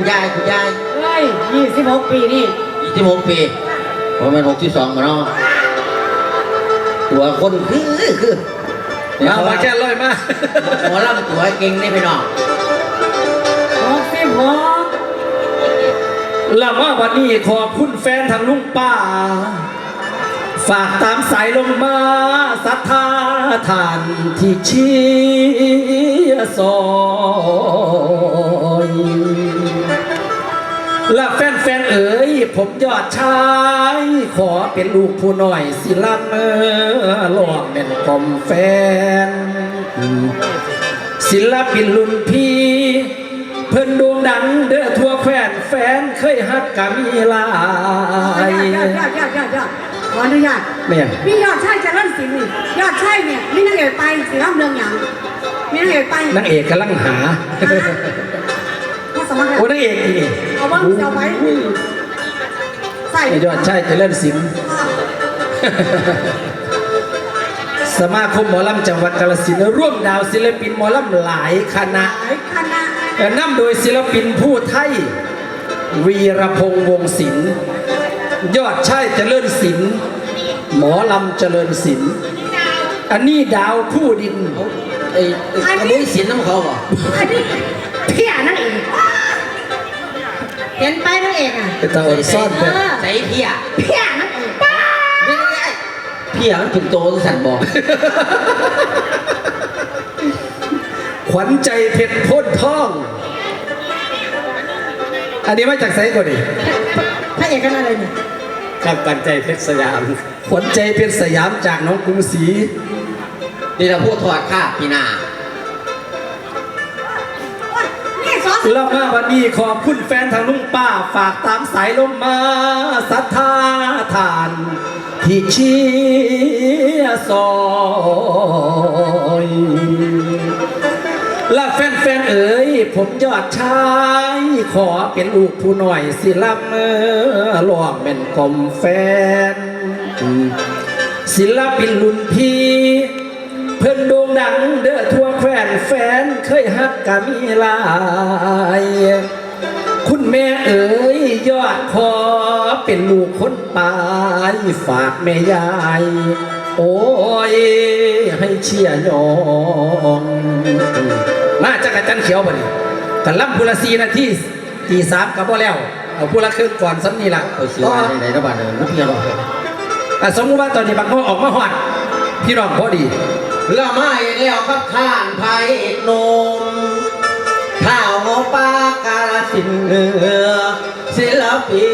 คุณยายคุณยายเอ้ยยี่สิบหกปีนี่ยี่สิบหกปีผมเป็นหกที่สองมาเนาะตัวคนคือคือเอามาแค่ร้อยมาหมอลำตัวเก่งนี่พี่น้องหกสิบหกแล้วว่าวันนี้ขอบคุณแฟนทางลุงป้า ฝากตามสายลงมาศรัทธาทานที่เชียร์ซอย และแฟนๆเอ๋ยผมยอดชาย ขอเป็นลูกผู้น้อย สิลันเมื่อหลอกเป็นกลมแฟน ศิลปินรุ่นพี่ เพิ่นโด่งดังเด้อทั่วแคว้นแฟนเคยฮักกะมีหลายยอดยอดยอดยอดยอดขออนุญาตแม่น พี่ยอดชายเจะเล่นสิงห์นี่ยอดชายเนี่ยมีนางเอกไปสีร่ำเรืองหยังมีนางเอกไปนางเอกกำลังหามาส มัครแล้วโอ้นางเอกนี่เอาบ้างเอาไว้ใส่ไอ้ยอดชายเจริญศิลป์สมาคมหมอลำจังหวัดกาฬสินธุ์ร่วมดาวศิลปินหมอลำหลายคณะหลายคณะนำโดยศิลปินผู้ไทย วีรพงษ์วงศ์ศิลป์ยอดชายเจริญศิลป์หมอลำเจริญศิลป์อันนี้ดาวผู้ดินไอ้ไอ้กระบุ้ยสินน้ำเขาบ่อันนี้เพี้ยนั่นเอง เห็นไปนั่นเองอะเป็นตาอดซ่อนเอเลยอใส่เพียเพี้ยนั่นเองไม่ได้เพียมันถึงโตสั่นบอกขวัญใจเพชรพ้นท่อง อันนี้มาจากไซก่อนดิพระเอกกันอะไรเนี่ยกับขวัญใจเพชรสยาม ขวัญใจเพชรสยามจากน้องกรุงศรีนี่เราพูดถอดค่าพี่นา ล้วมาวันนี้ขอบคุณแฟนทางลุงป้าฝากตามสายลมมาศรัทธาทาน ที่เชียร์ซอยและแฟนๆเอ๋ยผมยอดชายขอเป็นลูกผู้หน่อยสิลำเมื่อหลอกเป็นกลมแฟน ศิลปินรุ่นพี่ เพิ่นโด่งดังเด้อทั่วแคว้นแฟนเคยฮักกะมีหลาย คุณแม่เอ๋ยยอดขอเป็นลูกคนปลายฝากแม่ยาย โอ้ย ให้เชียยองมาจักรจันทร์เขียวบ่นี่กันล่ำพุละสีนาทีตีสามกับบ่แล้ว เอาพุละครึ่งก่อนซ้ำนี่ล่ะเอาสิว่าในไหนระบาดเลยเพียหรอกอะสมมติว่าตอนนี้บางคนออกมาหอดพี่น้องพอดี เราไม่แล้วครับท่านไพนมข้าวหมอปลากาลสินธุ์เหนือศิลปิ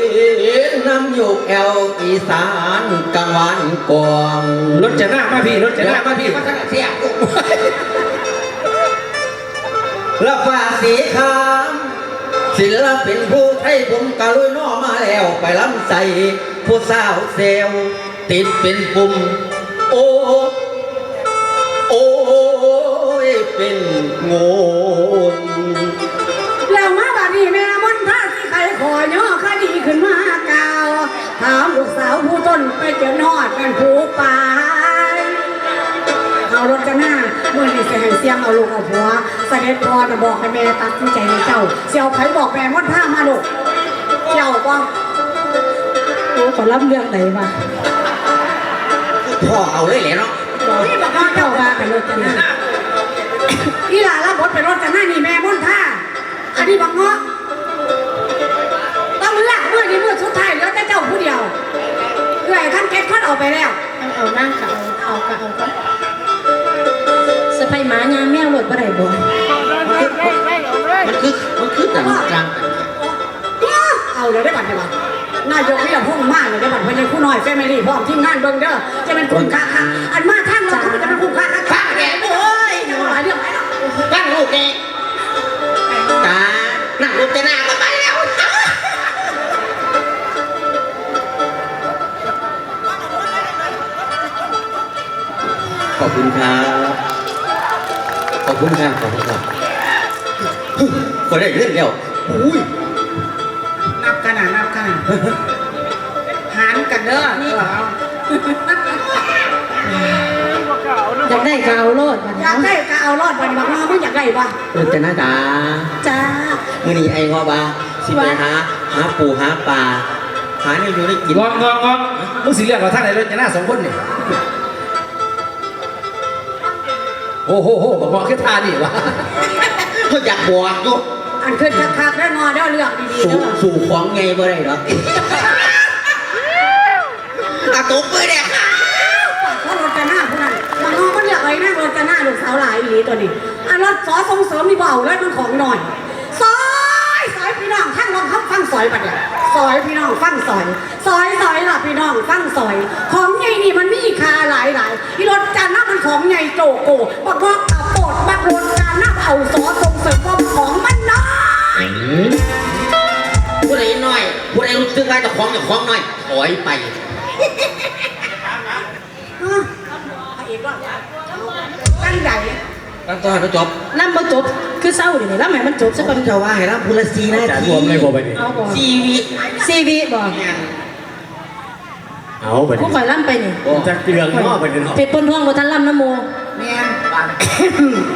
นนำยุคแอลอีสานกลางวันกวางรถจะหน้ามาพี่รถจะหน้ามาพี่พัฒนาเสียแล้วฟ้าสีครามศิลปินผู้ไทยผมกะลุยน้อมาแล้วไปล้ำใส่ผู้สาวเซลลติดเป็นปุ่มโอ้โอ้ย เป็นโงนแล้วมาบัดนี้แม่มนต์ท่าที่ใครขอย่อคดีขึ้นมากล่าวถามลูกสาวผู้ต้นไปเจอนอดกันผู้ป่าเอารถกันหน้าเมื่อนี้เสียงเสียงเอาลูกเอาผัวเสด็จพอจะบอกให้แม่ตัดสินใจให้เจ้าเสี่ยวไผบอกแม่มนต์ท่ามาลูกเจ้าก็โอ้ขอรับเรื่องไหนมาพ่อเอาเลยแหละเนาะพี่บอกว่าเจ้าว่าเป็นรถกันหน้า อีหลารับบทเป็นรถกันหน้านี่แม่มนต์ท่าอันนี้บังเงาะต้องเลือกเมื่อนี้เมื่อสุดท้ายเหลือแต่เจ้าผู้เดียวเอื่อยท่านเก็ตท่านออกไปแล้วเอานั่งค่ะเอาเอาค่ะเอาค่ะสะพายหมายามแมวหลดบ่ได้บ่มันคือมันคือต่างกลางเอาเลยได้บัตรได้บัตรนายกนี่พุ่งมากเลยได้บัตรเพราะยังคู่น้อยแฟมิลี่พร้อมทีมงานเบิ่งเด้อจะเป็นคุณค่าค่ะ อบคุณครับ ขอบคุณครับขอบคุณครับคนได้เรื่องเดียวอุ้ยนับกันนะนับกันนะหารกันเด้อนี่เหรออยากได้ก็เอาโลดบัดอยากนี้ได้ก็เอารอดบัตรบักมาไม่อยากได้ปะลูกเตนาตาจ้ามื่อนี้ไอ้งอบาสิไปหาหาปูหาปลาหาเนี่ยอยู่ได้กินงอกงอกงอกมึงสิเรียกเราท่านไหนรถจะหน้าสองคนนี่ โอ้โหโหบอกบอกขึ้นทานี่วะเขาอยากบอกอยู่อันขึ้นคักๆได้งอได้เลือกดีๆสู่เด้อสู่ของไงบ่ได้หรอกอาตุ๊บไปเนี่ยค่ะเพราะรถกันหน้าผู้นั้นมันงอมันเลือกไอ้นั่งรถกันหน้าลูกสาวหลายอีหลีตัวนี้อันรถสอส่งเสริมนี่เบาแล้วมันของหน่อยซอยซอยพี่ น้องทั้งลองทับฟังซอยปัดเนี่ยซอยพี่น้องฟังซอยซอยซอยล่ะพี่น้องฟังซอย ของใหญ่นี่มันมีค่าหลายหลายๆอีรถจานหน้ามันของใหญ่โจโกบักบอกกับโปดบักรถจานหน้าเอาสอส่งเสริมว่าของมันน้อยผู้ใดน้อยผู้ใดรู้สึกว่าเจะของเจะของน้อยถอยไปพระเอกว่าตั้งใหญ่ ตั้งตอนไปจบล่ำบ่จบคือเศร้าเดี๋ยวนี้ล่ำให้มันจบซะก่อนจะว่าให้รับพูละสีนาจานทีรวมเลยบอกไปดิเอาบ่ชีวิตซีวีบ่เอาไปดิผู้ข่อยล่ำไปนี่จะเกลืองนอกไปดิเนาะเป็ดปนท้องบ่ทันล่ำน้ำโมแม่นบาน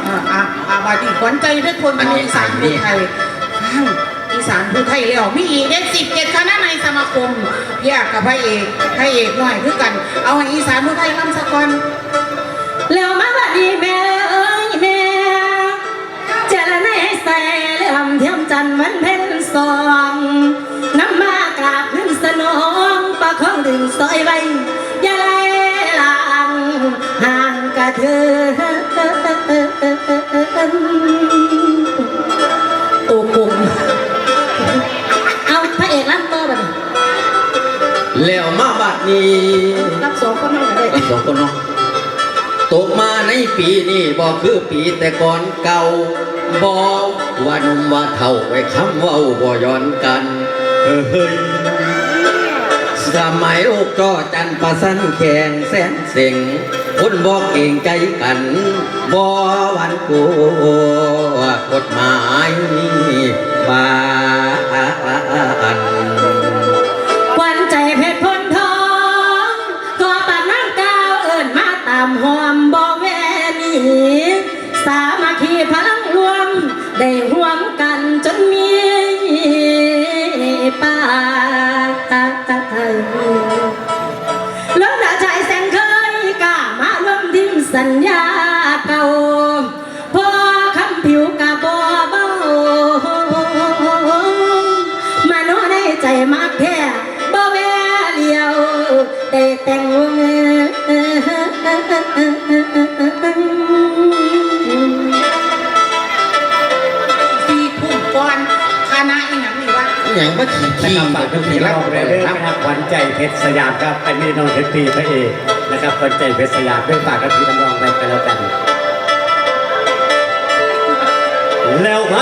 อ่าอ่าอ่าบาดีขวัญใจด้วยคนเมืองอีสานภูไทยอ้าวอีสานภูไทยแล้วมีอีกเด็ดสิบเจ็ดคณะในสมาคมแยกกับพระเอกพระเอกหน่อยคือกัน เอาให้อีสานภูไทยนำสะกอนแล้วมาบัดนี้แม่ ยไว้อย่าไล่ลางห่างกะเธอตัวกลมเอาพระเอกล่ำต่อบัดนี้แล้วมาบัดนี้รับสองคนนั่นก็ได้สองคนเนาะตกมาในปีนี้บ่คือปีแต่ก่อนเก่าบ่ว่าหนุ่มว่าเฒ่าไว้คำเว้าบ่ย้อนกันเฮ้ย สมัยโอกจอจันประสันแข่งแสนเสียงคนบอกเก่งใจกันบ่หวันกลัวกฎหมายบานวันใจเพชรพลทองก็ปานนั่งก้าวเอิญมาตามหอมบ่แวนีสามัคคีพลังรวมได้ร่ ล้มดาชายแสงเคยกามาร่วมทิ้งสัญญาเก่าพอคำผิวกะบ่เบามาโนในใจมากแท้บ่แวเลียวได้แต่งวง อย่างว่าขี่นะขี่ครับฝากทุกทีรัรับแรยนะครับวันใจเพชรสยามครับอันนี้น้องเพชรพีพระเอกนะครับวันใจเพชรสยามด้วยฝากกับพี่น้องไปกันแล้วกัน แล้วฮะ